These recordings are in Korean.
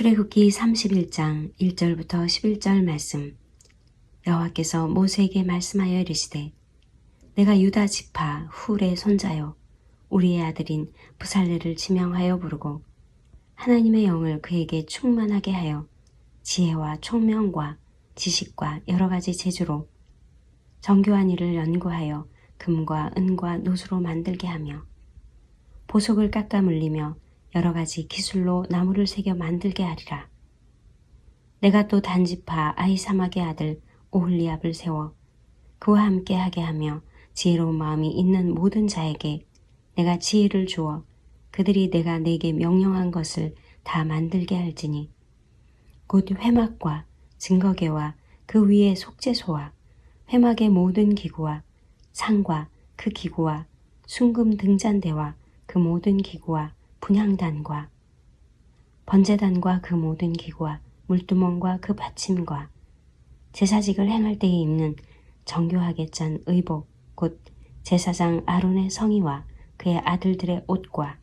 출애굽기 31장 1절부터 11절 말씀. 여호와께서 모세에게 말씀하여 이르시되 내가 유다 지파 훌의 손자요 우리의 아들인 부살레를 지명하여 부르고 하나님의 영을 그에게 충만하게 하여 지혜와 총명과 지식과 여러 가지 재주로 정교한 일을 연구하여 금과 은과 노수로 만들게 하며 보석을 깎아 물리며 여러 가지 기술로 나무를 새겨 만들게 하리라. 내가 또 단지파 아이사막의 아들 오홀리압을 세워 그와 함께 하게 하며 지혜로운 마음이 있는 모든 자에게 내가 지혜를 주어 그들이 내가 내게 명령한 것을 다 만들게 할지니 곧 회막과 증거계와 그 위에 속죄소와 회막의 모든 기구와 상과 그 기구와 순금 등잔대와 그 모든 기구와 분향단과 번제단과 그 모든 기구와 물두멍과 그 받침과 제사직을 행할 때에 입는 정교하게 짠 의복 곧 제사장 아론의 성의와 그의 아들들의 옷과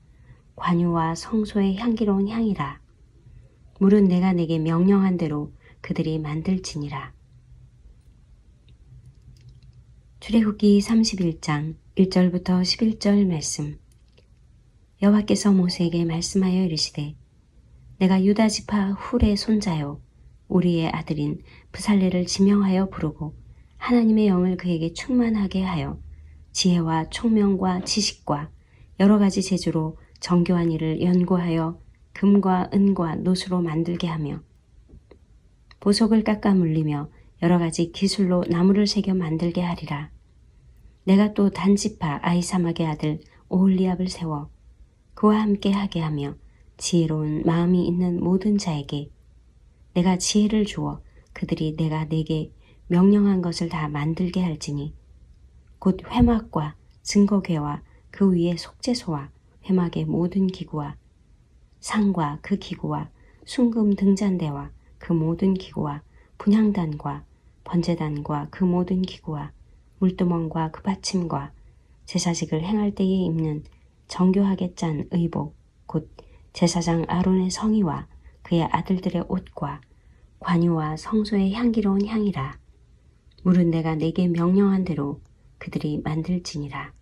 관유와 성소의 향기로운 향이라. 물은 내가 내게 명령한 대로 그들이 만들지니라. 출애굽기 31장 1절부터 11절 말씀 여호와께서 모세에게 말씀하여 이르시되 내가 유다 지파 훌의 손자요 우리의 아들인 부살레를 지명하여 부르고 하나님의 영을 그에게 충만하게 하여 지혜와 총명과 지식과 여러 가지 재주로 정교한 일을 연구하여 금과 은과 노수로 만들게 하며 보석을 깎아 물리며 여러 가지 기술로 나무를 새겨 만들게 하리라. 내가 또 단지파 아이사막의 아들 오홀리압을 세워 그와 함께 하게 하며 지혜로운 마음이 있는 모든 자에게 내가 지혜를 주어 그들이 내가 내게 명령한 것을 다 만들게 할지니 곧 회막과 증거궤와 그 위에 속죄소와 회막의 모든 기구와 상과 그 기구와 순금 등잔대와 그 모든 기구와 분향단과 번제단과 그 모든 기구와 물두멍과 그 받침과 제사직을 행할 때에 입는 정교하게 짠 의복 곧 제사장 아론의 성의와 그의 아들들의 옷과 관유와 성소의 향기로운 향이라. 물은 내가 내게 명령한 대로 그들이 만들지니라